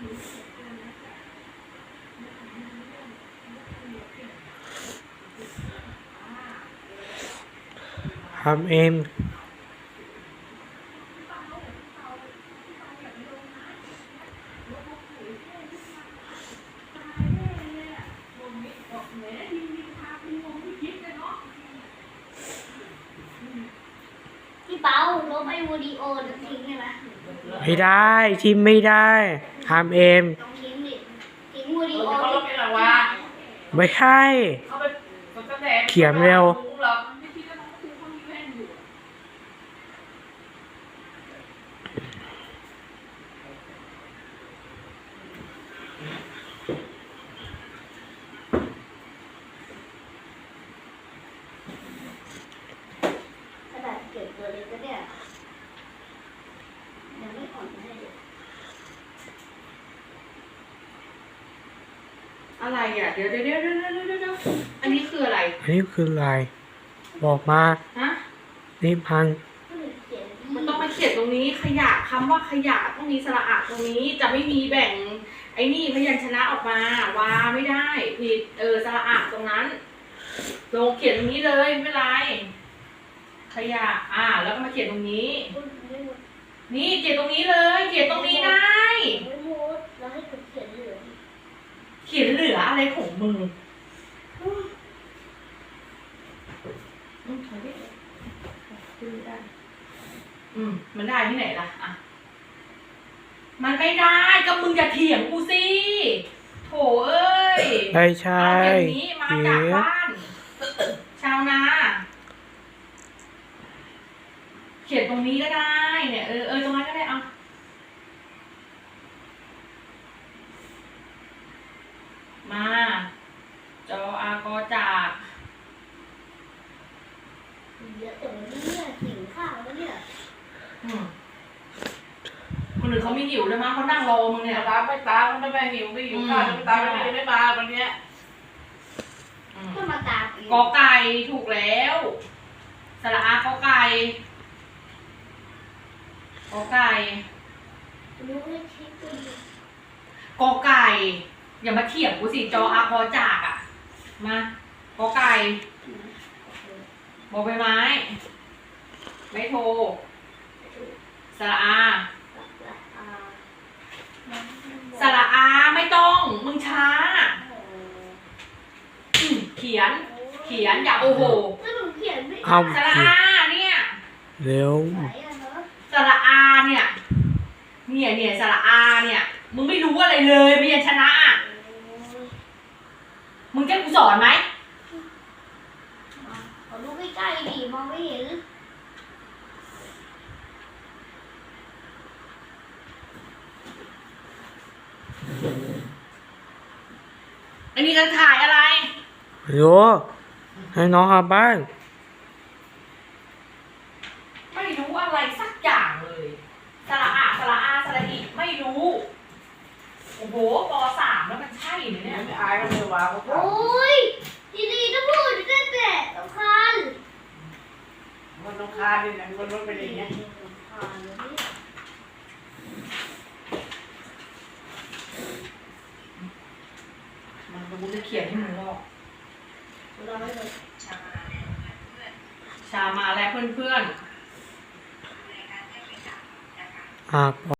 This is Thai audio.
ทำเองพี่เปาลบไอ้วิดีโอเดี๋ยวทิ้งได้ไหมไม่ได้ ทิมไม่ได้ ทำเองต้องทิ้งดิทิ้งวิดีโอเขาลบไปแล้ววะไม่ใช่เขาไปมันก็แดงเขียนเร็ว หรอก กระดาษเก็บตัวเล็กก็เนี่ยยังไม่อ่อนให้เลย อะไรอะเดี๋ยวเดี๋ยวเดี๋ยวเดี๋ยวเดี๋ยวเดี๋ยวเดี๋ยวอันนี้คืออะไร อันนี้คืออะไร บอกมา ฮะ นี่พันก็เลยเขียนมันต้องมาเขียนตรงนี้ขยะคำว่าขยะต้องมีสระอะตรงนี้จะไม่มีแบ่ง ไอ้นี่พยัญชนะออกมาวาไม่ได้ ผิดเออสระอะตรงนั้นลงเขียนตรงนี้เลยไม่เป็นไร ขยะอ่า แล้วก็มาเขียนตรงนี้ไม่หมดนี่เขียนตรงนี้เลย เขียนตรงนี้ได้ ไม่หมดแล้วให้ผมเขียนเหลือง เขียนเหลื ออะไรของมึงอืมถอยดิขึ้นไม่ได้ อืม มันได้ที่ไหนล่ะ อะ มันไม่ได้ก็มึงอย่าเถียงกูสิโถเอ้ยไม่ใช่เอาอย่างนี้มาเดี๋จากยวบ้าน ชาวนา เขียนตรงนี้ก็ได้ เนี่ย เออเออตรงนั้นก็ได้เอามา จออากอจาก เยอะแต่วันนี้เนี่ยหิวข้าวแล้วเนี่ยอืมคนอื่นเขาไม่หิวเลยมั้งเขานั่งรอมึงเนี่ย ตามไม่ตามไม่ไปหิวไม่หิวข้าวไม่ตามไม่ไม่มาวันเนี้ยอืมก็มาตามอีกกอไก่ถูกแล้วสระอากอไก่กอไก่รู้ให้เช็คกันดิกอไก่ อย่ามาเถียงกูสิจออากอจากอะ มากอไก่ บอใบไม้ ไม่โทรสระอาอ่าสระอาไม่ต้อง มึงช้าอืมเขียน เขียนอย่าโอ้โหก็หนูเขียนไม่เอาสระอาเนี่ย เร็ว ไหนอะเนาะสระอาเนี่ย เนี่ยเนี่ยสระอาเนี่ย มึงไม่รู้อะไรเลยพยัญชนะอะโอ้ยมึงจะกูสอนไหมมา ขอดูใกล้ๆดิมองไม่เห็นอันนี้จะถ่ายอะไร โยให้น้องกลับบ้านไม่รู้อะไรสักอย่างเลยสระอาสระอาสระอีไม่รู้ โอ้โหปสามแล้วมันใช่ไหมเนี่ยไม่อายก็ไม่ว่าเขาโอ้ยทีนี้ต้องพูดตั้งแต่สำคัญ มันต้อง คาดินะมันต้องเป็นอย่างเงี้ยผ่านเลยเนี่ยมันกูจะเขียนให้มึงหรอกเราไม่เลยชามาแล้วเพื่อนๆ อะ